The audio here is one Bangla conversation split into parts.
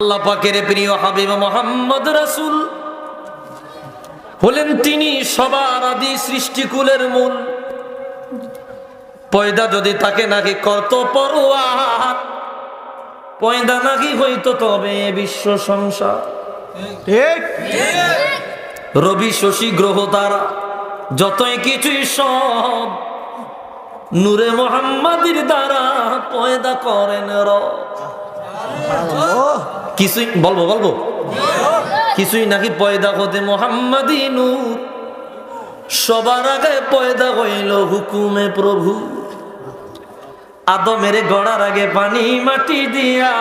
আল্লাহ পাকের প্রিয় হাবিব মোহাম্মদ রাসূল হলেন তিনি সবার আদি সৃষ্টিকুলের মূল। পয়দা যদি তাকে নাকি কত পরোয়ার পয়দা নাকি হইতো তবে বিশ্ব সংসার। রবি শশী গ্রহ তারা যতই কিছুই সব নূরে মোহাম্মদের দ্বারা পয়দা করেন রব। কিছুই, বলব বলব? কিছুই নাকি পয়দা হতে মোহাম্মদী সবার আগে পয়দা হইল হুকুমে প্রভু। আদমের গড়ার আগে পানি মাটি দিয়া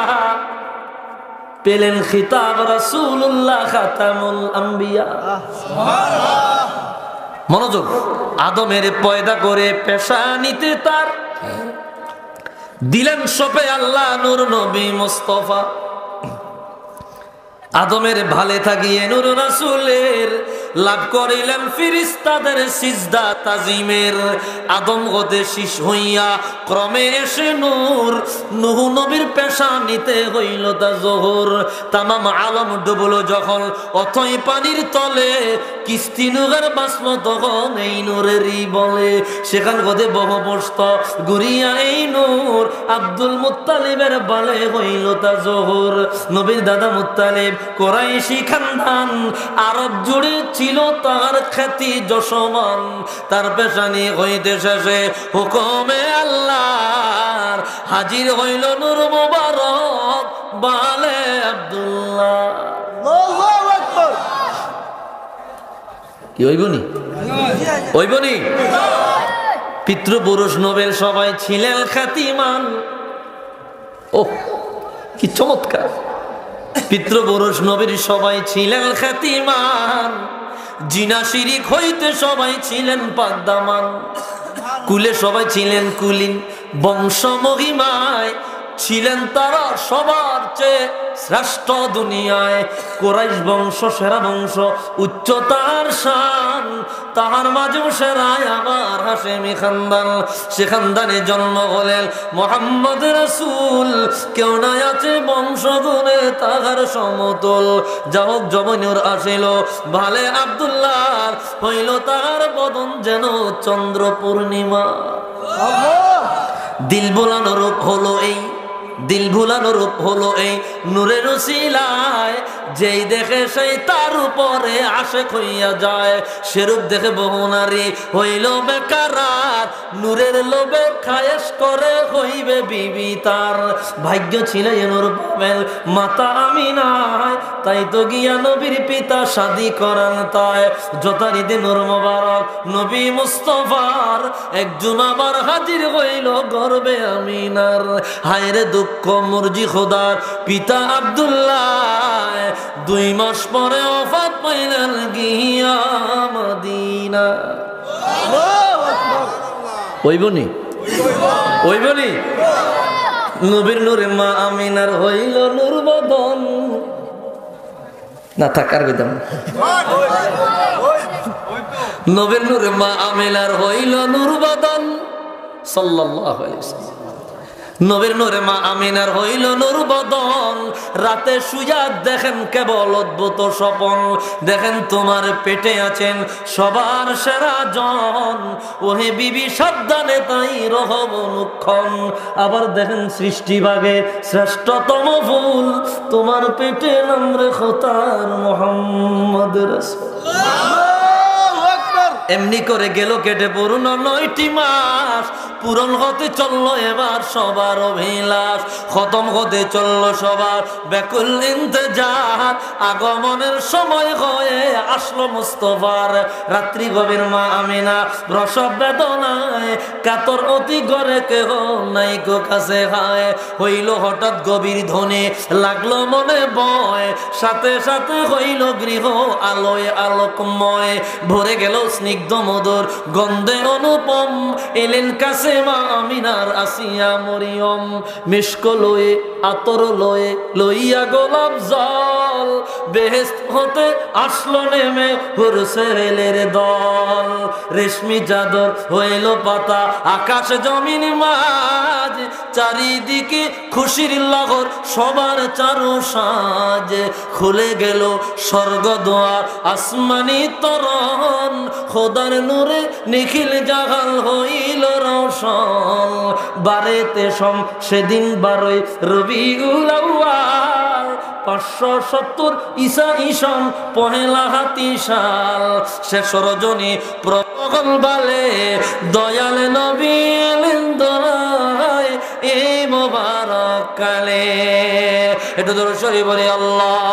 পেলেন খিতাব রাসূলুল্লাহ খাতামুল আম্বিয়া। মনোযোগ, আদমের পয়দা করে পেশা নিতে তার দিলেন সপে আল্লাহ নূর নবী মুস্তফা। আদমের ভালে থাকিয়ে নূর রাসূলের লাভ করিলেন ফিরিস্তাদের সিজদা তাজিমের। আদম গদে শিশ হইয়া ক্রমে এসে নূর। নুহু নবীর পেশা নিতে হইল তা জোহর। তামাম আলম ডুবল যখন অথই পানির তলে। কিস্তি নুগার বাষ্প তখন এই নূরেরই বলে। সেখান গদে বহ বসত গুরিয়া এই নূর। আব্দুল মুত্তালিবের বালে হইল তা জোহর। নবীর দাদা মুত্তালিব, কোরাইশি খানদান। আরব জুড়ে ছিল তার খ্যাতি যশমান তার পেশানি হইতে শেষে হুকুমে আল্লাহর হাজির হইল নূর মুবারক বালে আব্দুল্লাহ। কি হইবনি হইবনি পিতৃপুরুষ নোবেল সবাই ছিলেন খ্যাতিমান। ও কি চমৎকার। পিতৃপুরুষ নবীর সবাই ছিলেন খ্যাতিমান। জিনা শিরিক হইতে সবাই ছিলেন পাদ্দামান। কুলে সবাই ছিলেন কুলিন। বংশ মহিমায় ছিলেন তারা সবার চেয়ে শ্রেষ্ঠ দুনিয়ায়। কোরাইশ বংশ সেরা বংশ উচ্চতার শান। তাহার মাঝেও সেরায় আমার হাসেমি খানদান। সে খানদানে জন্ম হলেন মোহাম্মদ রাসূল। কেউ নাই আছে বংশ গুণে তাহার সমতল। যা হোক জমনুর আসিল ভালে আব্দুল্লাহ হইল তাহার বদন যেন চন্দ্র পূর্ণিমা দিল বোলানো রূপ হলো এই দিল ভুলানো রূপ হলো এই নূরের শিলায় যেই দেখে সেই তার উপরে আসে হইয়া যায়, সেরূপ দেখে বহু নারী হইল বেকারার। নূরের লোভে খায়েস করে হইবে বিবি তার। ভাগ্য ছিল এনুর পাবেন, মাতা আমি নাই তাই তো গিয়া নবীর পিতা শাদি করান তাই। যথারীতি নূর মোবারক নবী মুস্তফার। একজন আবার হাজির হইল গর্বে আমিনার। হায়রে দুঃখ মুরজি খোদার পিতা আব্দুল্লাহ। দুই মাস পরে অফাত পাইলেন গিয়া মদিনা। ওইবনি? ওইবনি? নবীর নূরে মা আমিনার হইল নূর বদন। না থাকার কইতাম নবীর নূরে মা আমিনার হইল নূর বদন। সাল্লাল্লাহু আলাইহি ওয়াসাল্লাম। নবীর নূরে মা আমিনার হইল নূর বদন। রাতে সুজা দেখেন কেবল অদ্ভুত স্বপন। দেখেন তোমার পেটে আছেন সবার সেরা জন। ওহে বিবি, সাবধানে তাই রহব অনুক্ষণ। আবার দেখেন সৃষ্টিভাগে শ্রেষ্ঠতম ফুল। তোমার পেটে নাম রেখো তার মোহাম্মদ রাসূল। আল্লাহু আকবার এমনি করে গেল কেটে পূর্ণ নয়টি মাস। পূরণ হতে চলল এবার সবার অভিলাষ। খতম হতে চলল সবার ব্যাকুল ইন্তজার। আগমনের সময় হয়ে আসলো মুস্তফার। রাত্রি গভীর মা আমিনা, প্রসব বেদনায় কাতর অতি করে কেহ নাই গো কাছে হায়। হইল হঠাৎ গভীর ধ্বনি, লাগল মনে বয় সাথে সাথে হইল গৃহ আলোয় আলোকময়। ভরে গেল স্নিগ্ধ স্নিগ্ধ মধুর গন্ধে অনুপম। এলেন কাছে মা আমিনার আসিয়া মরিয়ম। মিষ্ক লয়ে, আতর লয়ে লইয়া গোলাপ জল। বেহেস্ত হতে আসলো নেমে হুরসেলের দল। রেশমি চাদর হইল পাতা, আকাশ জমিন মাঝ। চারিদিকে খুশির লগর সবার চারো সাজ খুলে গেল স্বর্গ দোয়ার আসমানি তরণ, খোদার নূরে নিখিল জাগাল হইল রোশন। বারেতে সম, সেদিন বারোই রবি উলাওয়াল পাঁচশো সত্তর ঈশা ঈশান পহেলা হাতি সাল শেষ রজনী প্রগল বালে, দয়াল নবী এলেন দোলায় এই মোবারক কালে। একটু দূর সরি বলে, আল্লাহ।